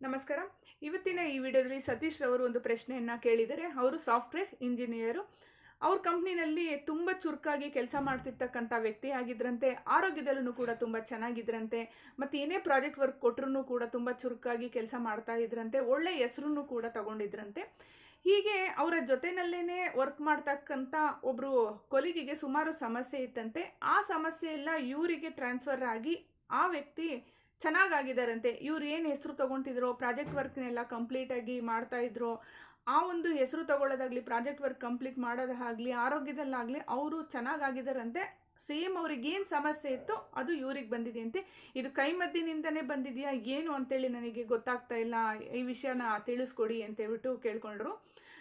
ನಮಸ್ಕಾರ. ಇವತ್ತಿನ ಈ ವಿಡಿಯೋದಲ್ಲಿ ಸತೀಶ್ ರವರು ಒಂದು ಪ್ರಶ್ನೆಯನ್ನು ಕೇಳಿದರೆ, ಅವರು ಸಾಫ್ಟ್ವೇರ್ ಇಂಜಿನಿಯರು. ಅವ್ರ ಕಂಪ್ನಿನಲ್ಲಿ ತುಂಬ ಚುರುಕಾಗಿ ಕೆಲಸ ಮಾಡ್ತಿರ್ತಕ್ಕಂಥ ವ್ಯಕ್ತಿ ಆಗಿದ್ರಂತೆ, ಆರೋಗ್ಯದಲ್ಲೂ ಕೂಡ ತುಂಬ ಚೆನ್ನಾಗಿದ್ರಂತೆ, ಮತ್ತು ಏನೇ ಪ್ರಾಜೆಕ್ಟ್ ವರ್ಕ್ ಕೊಟ್ಟರು ಕೂಡ ತುಂಬ ಚುರುಕಾಗಿ ಕೆಲಸ ಮಾಡ್ತಾ ಇದ್ರಂತೆ, ಒಳ್ಳೆ ಹೆಸರನ್ನು ಕೂಡ ತಗೊಂಡಿದ್ರಂತೆ. ಹೀಗೆ ಅವರ ಜೊತೆನಲ್ಲೇ ವರ್ಕ್ ಮಾಡ್ತಕ್ಕಂಥ ಒಬ್ಬರು ಕೊಲಿಗಿಗೆ ಸುಮಾರು ಸಮಸ್ಯೆ ಇತ್ತಂತೆ, ಆ ಸಮಸ್ಯೆ ಎಲ್ಲ ಇವರಿಗೆ ಟ್ರಾನ್ಸ್ಫರ್ ಆಗಿ ಆ ವ್ಯಕ್ತಿ ಚೆನ್ನಾಗಾಗಿದ್ದಾರಂತೆ ಇವ್ರು ಏನು ಹೆಸರು ತೊಗೊಂತಿದ್ರು, ಪ್ರಾಜೆಕ್ಟ್ ವರ್ಕ್ನೆಲ್ಲ ಕಂಪ್ಲೀಟಾಗಿ ಮಾಡ್ತಾ ಇದ್ರು, ಆ ಒಂದು ಹೆಸರು ತಗೊಳ್ಳೋದಾಗ್ಲಿ, ಪ್ರಾಜೆಕ್ಟ್ ವರ್ಕ್ ಕಂಪ್ಲೀಟ್ ಮಾಡೋದಾಗಲಿ, ಆರೋಗ್ಯದಲ್ಲಾಗಲಿ ಅವರು ಚೆನ್ನಾಗಾಗಿದ್ದಾರಂತೆ ಸೇಮ್ ಅವ್ರಿಗೆ ಏನು ಸಮಸ್ಯೆ ಇತ್ತು ಅದು ಇವ್ರಿಗೆ ಬಂದಿದೆಯಂತೆ. ಇದು ಕೈಮದ್ದಿನಿಂದನೇ ಬಂದಿದೆಯಾ, ಏನು ಅಂತೇಳಿ ನನಗೆ ಗೊತ್ತಾಗ್ತಾ ಇಲ್ಲ. ಈ ವಿಷಯನ ತಿಳಿಸ್ಕೊಡಿ ಅಂತೇಳ್ಬಿಟ್ಟು ಕೇಳ್ಕೊಂಡ್ರು.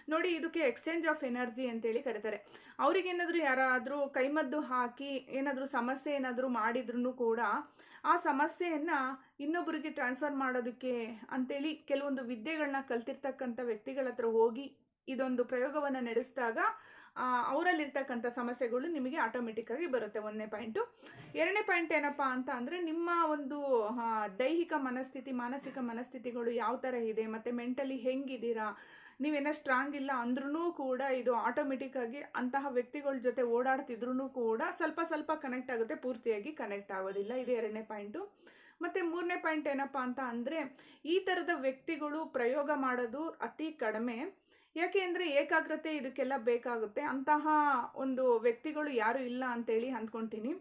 ನೋಡಿ ಇದಕ್ಕೆ ಎಕ್ಸ್ಚೇಂಜ್ ಆಫ್ ಎನರ್ಜಿ ಅಂತೇಳಿ ಕರೀತಾರೆ. ಅವ್ರಿಗೇನಾದರೂ ಯಾರಾದರೂ ಕೈಮದ್ದು ಹಾಕಿ ಏನಾದರೂ ಸಮಸ್ಯೆ ಏನಾದರೂ ಮಾಡಿದ್ರು ಕೂಡ ಆ ಸಮಸ್ಯೆಯನ್ನು ಇನ್ನೊಬ್ಬರಿಗೆ ಟ್ರಾನ್ಸ್ಫರ್ ಮಾಡೋದಕ್ಕೆ ಅಂತೇಳಿ ಕೆಲವೊಂದು ವಿದ್ಯೆಗಳನ್ನ ಕಲ್ತಿರ್ತಕ್ಕಂಥ ವ್ಯಕ್ತಿಗಳ ಹತ್ರ ಹೋಗಿ ಇದೊಂದು ಪ್ರಯೋಗವನ್ನು ನಡೆಸಿದಾಗ ಅವರಲ್ಲಿರ್ತಕ್ಕಂಥ ಸಮಸ್ಯೆಗಳು ನಿಮಗೆ ಆಟೋಮೆಟಿಕ್ಕಾಗಿ ಬರುತ್ತೆ. ಒಂದನೇ ಪಾಯಿಂಟು ಎರಡನೇ ಪಾಯಿಂಟ್ ಏನಪ್ಪ ಅಂತ ಅಂದರೆ ನಿಮ್ಮ ಒಂದು ದೈಹಿಕ ಮನಸ್ಥಿತಿ, ಮಾನಸಿಕ ಮನಸ್ಥಿತಿಗಳು ಯಾವ ಥರ ಇದೆ, ಮತ್ತು ಮೆಂಟಲಿ ಹೆಂಗಿದ್ದೀರಾ ನೀವೇನೋ ಸ್ಟ್ರಾಂಗ್ ಇಲ್ಲ ಅಂದ್ರೂ ಕೂಡ ಇದು ಆಟೋಮೆಟಿಕ್ಕಾಗಿ ಅಂತಹ ವ್ಯಕ್ತಿಗಳ ಜೊತೆ ಓಡಾಡ್ತಿದ್ರು ಕೂಡ ಸ್ವಲ್ಪ ಸ್ವಲ್ಪ ಕನೆಕ್ಟ್ ಆಗುತ್ತೆ, ಪೂರ್ತಿಯಾಗಿ ಕನೆಕ್ಟ್ ಆಗೋದಿಲ್ಲ. ಇದು ಎರಡನೇ ಪಾಯಿಂಟು ಮತ್ತು ಮೂರನೇ ಪಾಯಿಂಟ್ ಏನಪ್ಪ ಅಂತ ಅಂದರೆ ಈ ಥರದ ವ್ಯಕ್ತಿಗಳು ಪ್ರಯೋಗ ಮಾಡೋದು ಅತಿ ಕಡಿಮೆ. ಯಾಕೆ ಅಂದರೆ ಏಕಾಗ್ರತೆ ಇದಕ್ಕೆಲ್ಲ ಬೇಕಾಗುತ್ತೆ. ಅಂತಹ ಒಂದು ವ್ಯಕ್ತಿಗಳು ಯಾರು ಇಲ್ಲ ಅಂತೇಳಿ ಅಂದ್ಕೊಳ್ತೀನಿ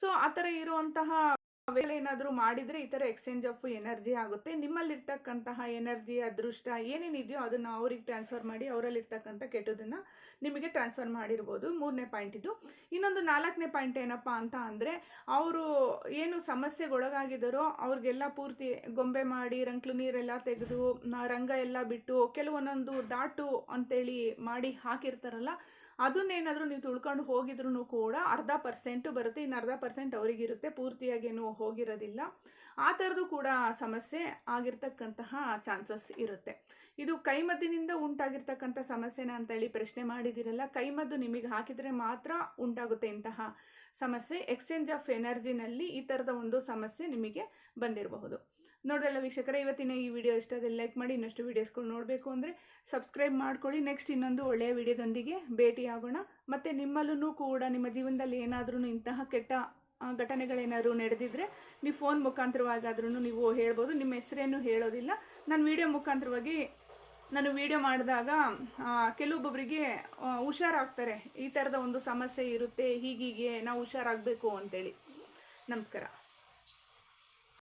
ಸೊ ಆ ಥರ ಇರುವಂತಹ ವೇಳೆ ಏನಾದರೂ ಮಾಡಿದರೆ ಈ ಥರ ಎಕ್ಸ್ಚೇಂಜ್ ಆಫ್ ಎನರ್ಜಿ ಆಗುತ್ತೆ. ನಿಮ್ಮಲ್ಲಿರ್ತಕ್ಕಂತಹ ಎನರ್ಜಿ ಅದೃಷ್ಟ ಏನೇನಿದೆಯೋ ಅದನ್ನು ಅವ್ರಿಗೆ ಟ್ರಾನ್ಸ್ಫರ್ ಮಾಡಿ ಅವರಲ್ಲಿರ್ತಕ್ಕಂಥ ಕೆಟ್ಟದನ್ನು ನಿಮಗೆ ಟ್ರಾನ್ಸ್ಫರ್ ಮಾಡಿರ್ಬೋದು. ಮೂರನೇ ಪಾಯಿಂಟ್ ಇದು. ಇನ್ನೊಂದು ನಾಲ್ಕನೇ ಪಾಯಿಂಟ್ ಏನಪ್ಪ ಅಂತ ಅಂದರೆ, ಅವರು ಏನು ಸಮಸ್ಯೆಗೊಳಗಾಗಿದ್ದಾರೋ ಅವ್ರಿಗೆಲ್ಲ ಪೂರ್ತಿ ಗೊಂಬೆ ಮಾಡಿ, ರಂಕ್ಲು ನೀರೆಲ್ಲ ತೆಗೆದು ರಂಗ ಎಲ್ಲ ಬಿಟ್ಟು, ಕೆಲವೊಂದೊಂದು ದಾಟು ಅಂತೇಳಿ ಮಾಡಿ ಹಾಕಿರ್ತಾರಲ್ಲ ಅದನ್ನೇನಾದರೂ ನೀವು ತುಳ್ಕೊಂಡು ಹೋಗಿದ್ರು ಕೂಡ ಅರ್ಧ ಪರ್ಸೆಂಟು ಬರುತ್ತೆ, ಇನ್ನು ಅರ್ಧ ಪರ್ಸೆಂಟ್ ಅವರಿಗಿರುತ್ತೆ, ಪೂರ್ತಿಯಾಗೇನು ಹೋಗಿರೋದಿಲ್ಲ. ಆ ಥರದ್ದು ಕೂಡ ಸಮಸ್ಯೆ ಆಗಿರ್ತಕ್ಕಂತಹ ಚಾನ್ಸಸ್ ಇರುತ್ತೆ. ಇದು ಕೈಮದ್ದಿನಿಂದ ಉಂಟಾಗಿರ್ತಕ್ಕಂಥ ಸಮಸ್ಯೆನ ಅಂತೇಳಿ ಪ್ರಶ್ನೆ ಮಾಡಿದಿರಲ್ಲ ಕೈಮದ್ದು ನಿಮಗೆ ಹಾಕಿದರೆ ಮಾತ್ರ ಉಂಟಾಗುತ್ತೆ ಇಂತಹ ಸಮಸ್ಯೆ. ಎಕ್ಸ್ಚೇಂಜ್ ಆಫ್ ಎನರ್ಜಿನಲ್ಲಿ ಈ ಥರದ ಒಂದು ಸಮಸ್ಯೆ ನಿಮಗೆ ಬಂದಿರಬಹುದು. ನೋಡ್ರಲ್ಲ ವೀಕ್ಷಕರೇ, ಇವತ್ತಿನ ಈ ವಿಡಿಯೋ ಇಷ್ಟದಲ್ಲಿ ಲೈಕ್ ಮಾಡಿ, ಇನ್ನಷ್ಟು ವೀಡಿಯೋಸ್ಗಳು ನೋಡಬೇಕು ಅಂದರೆ ಸಬ್ಸ್ಕ್ರೈಬ್ ಮಾಡ್ಕೊಳ್ಳಿ. ನೆಕ್ಸ್ಟ್ ಇನ್ನೊಂದು ಒಳ್ಳೆಯ ವಿಡಿಯೋದೊಂದಿಗೆ ಭೇಟಿಯಾಗೋಣ ಮತ್ತು ನಿಮ್ಮಲ್ಲೂ ಕೂಡ ನಿಮ್ಮ ಜೀವನದಲ್ಲಿ ಏನಾದ್ರೂ ಇಂತಹ ಕೆಟ್ಟ ಘಟನೆಗಳೇನಾದರೂ ನಡೆದಿದ್ರೆ ನೀವು ಫೋನ್ ಮುಖಾಂತರವಾಗಾದ್ರೂ ನೀವು ಹೇಳ್ಬೋದು. ನಿಮ್ಮ ಹೆಸರೇನು ಹೇಳೋದಿಲ್ಲ. ನಾನು ವಿಡಿಯೋ ಮುಖಾಂತರವಾಗಿ ನಾನು ವಿಡಿಯೋ ಮಾಡಿದಾಗ ಕೆಲವೊಬ್ಬೊಬ್ಬರಿಗೆ ಹುಷಾರಾಗ್ತಾರೆ. ಈ ಥರದ ಒಂದು ಸಮಸ್ಯೆ ಇರುತ್ತೆ, ಹೀಗೀಗೆ ನಾವು ಹುಷಾರಾಗಬೇಕು ಅಂತೇಳಿ. ನಮಸ್ಕಾರ.